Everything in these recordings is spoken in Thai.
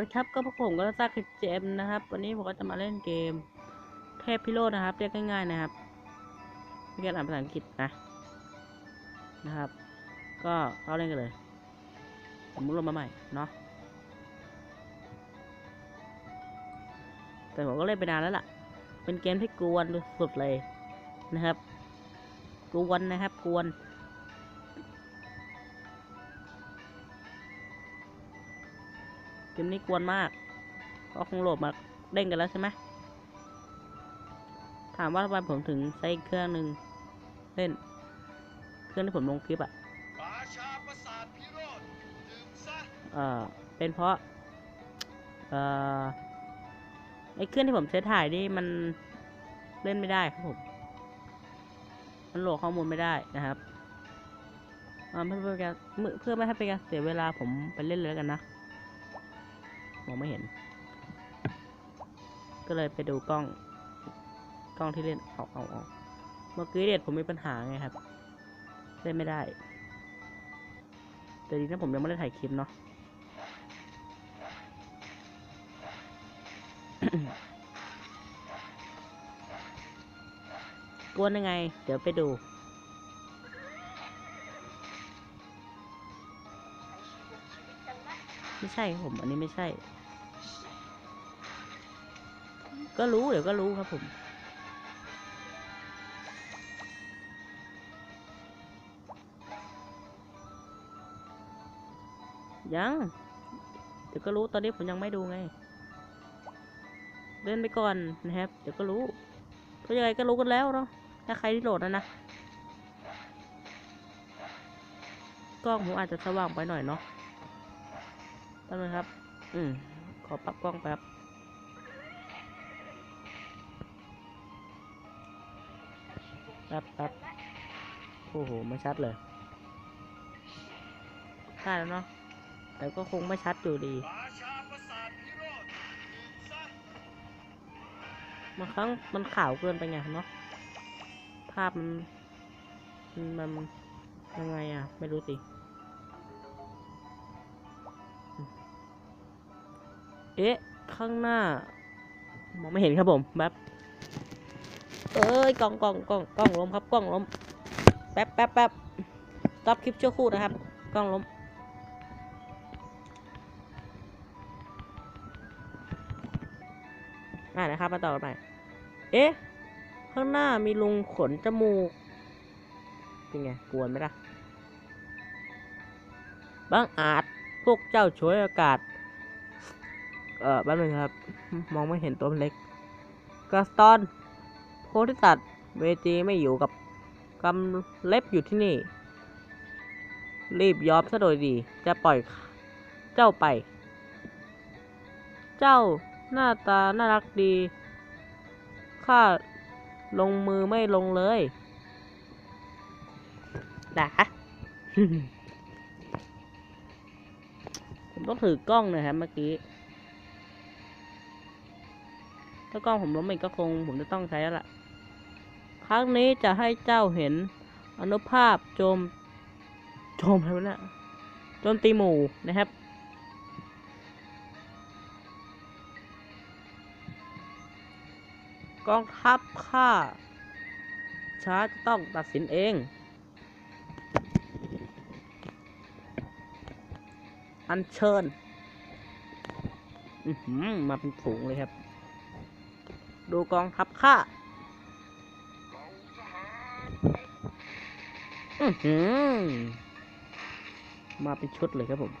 ละครับ ก็พวกผมก็ซากคือเจมนะครับ วันนี้ผมก็จะมาเล่นเกม เทพพิโรจน์นะครับ เรียกง่ายๆนะครับไม่เกี่ยวกับภาษาอังกฤษนะนะครับ ก็เข้าเล่นกันเลยผมมุดลงมาใหม่เนาะแต่ผมก็เล่นไปนานแล้วล่ะ เป็นเกมที่กวนสุดเลยนะครับ กวนนะครับกวน มนี้กวนมากก็คงโหลดมาเล่นกันแล้วใช่ไหมถามว่าทำไมผมถึงใช้อีกเครื่องหนึ่งเล่น เครื่องที่ผมลงคลิปอะราชาประสาทพิโรธดื่มซะเอ่อเป็นเพราะ เอ่อไอ้เครื่องที่ผมใช้ถ่ายนี่มันเล่นไม่ได้ครับผม มันโหลดข้อมูลไม่ได้นะครับอ่าเพื่อเพื่อการเพื่อไม่ให้เป็นการเสียเวลาผมไปเล่นเลยแล้วกันนะ มองไม่เห็น ก็เลยไปดูกล้อง กล้องที่เล่นเอาเอาเอาเมื่อกี้เด็ดผมมีปัญหาไงครับ เล่นไม่ได้ แต่ดีนะผมยังไม่ได้ถ่ายคลิปเนาะกวนยังไง เดี๋ยวไปดู ไม่ใช่ผม อันนี้ไม่ใช่ ก็รู้เดี๋ยวก็รู้ครับผม ยังเดี๋ยวก็รู้ตอนนี้ผมยังไม่ดูไงเล่นไปก่อนนะครับ เดี๋ยวก็รู้เพราะยังไงก็รู้กันแล้วเนาะถ้าใครที่โหลดนะนะกล้องผมอาจจะสว่างไปหน่อยเนาะแป๊บนึงครับ อืม ขอปรับกล้องแป๊บ แป๊บแป๊บโอ้โห ไม่ชัดเลยได้แล้วเนาะ แต่ก็คงไม่ชัดอยู่ดีราชาประสาทพิโรธดื่มซะบางครั้งมันขาวเกินไปไงเนาะ ภาพมันมัน มันยังไงอะ ไม่รู้สิ เอ๊ะ ข้างหน้ามองไม่เห็นครับผมแบบ เอ้ยกล้องกล้องกล้องกล้องล้มครับกล้องล้มแป๊บแป๊บแป๊บตับคลิปชั่วครู่นะครับกล้องล้มอ่านะครับมาต่อไปเอ๊ะข้างหน้ามีลุงขนจมูกเป็นไงกวนไหมล่ะบางอาจพวกเจ้าช่วยอากาศ เอ่อแป๊บนึงครับ มองไม่เห็นตัวเล็กกาสตอน โพธิสัตว์เวจีไม่อยู่กับกำเล็บอยู่ที่นี่ รีบยอมซะโดยดี จะปล่อยเจ้าไป เจ้าหน้าตาน่ารักดี ข้าลงมือไม่ลงเลยด่าผมต้องถือกล้องนะครับเมื่อกี้ ถ้ากล้องผมล้มอีกก็คงผมจะต้องใช้แล้วล่ะ ครั้งนี้จะให้เจ้าเห็นอนุภาพโจม โจมอะไรวะเนี่ยโจมตีหมู่นะครับ กองทัพข้าช้าจะต้องตัดสินเอง อันเชิญมาเป็นฝูงเลยครับ ดูกองทัพข้า มาเป็นชุดเลยครับผม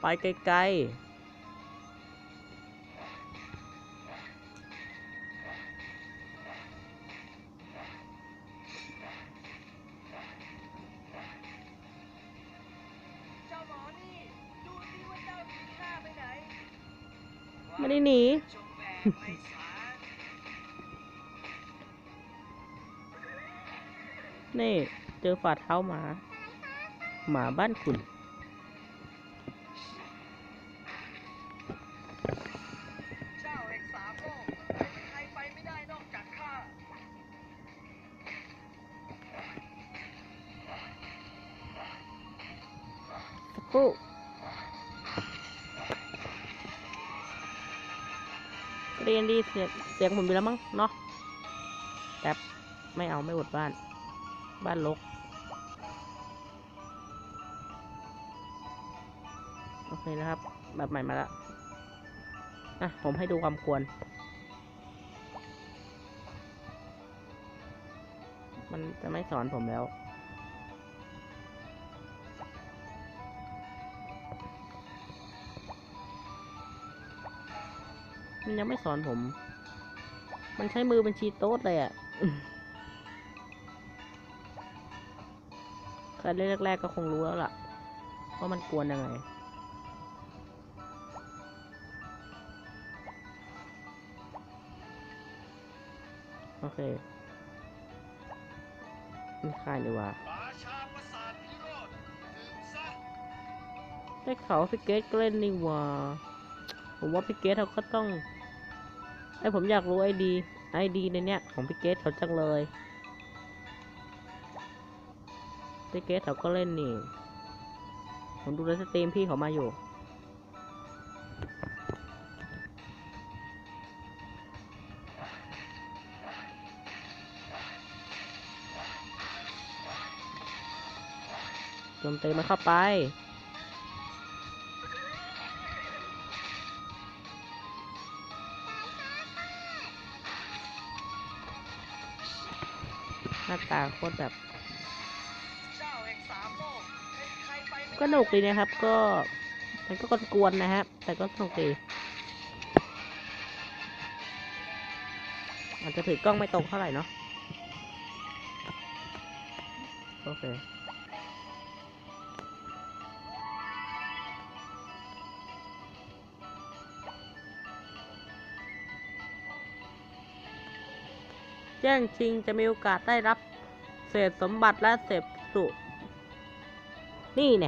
ไปไกลๆเจ้าหมอนี่ดูสิว่าเจ้าหนีข้าไปไหนไม่ได้หนี นี่ เจอฝ่าเท้าหมา หมาบ้านคุณโนอ้เรียนดีเสียงเสียงผมไปแล้วมั้งเนาะแต่ไม่เอาไม่อดบ้าน บ้านลก โอเคนะครับ แบบใหม่มาล้วอะ ผมให้ดูความควร มันจะไม่สอนผมแล้วมันยังไม่สอนผม มันใช้มือเป็นชีโต๊ดเลยอะ่ะ ใครเล่นแรกๆก็คงรู้แล้วล่ะว่ามันกวนยังไง โอเคมันคายดีกว่ะได้ข่าพี่เกตก็เล่นนี่ว่า ผมว่าพี่เกตเขาก็ต้องไอผมอยากรู้ไอดีไอดีในเนี้ยของพี่เกตเขาจังเลย พี่เกตเขาก็เล่นนี่ ผมดูในสตรีมพี่เขามาอยู่ จมตีมันเข้าไปหน้าตาโคตรแบบ ก็หนุกดีนะครับ ก็มันก็กวนๆนะครับ แต่ก็สนุกดีอาจจะถือกล้องไม่ตรงเท่าไหร่เนาะโอเคแย่งชิงจะมีโอกาสได้รับเศษสมบัติและเศษสุ นี่นะครับ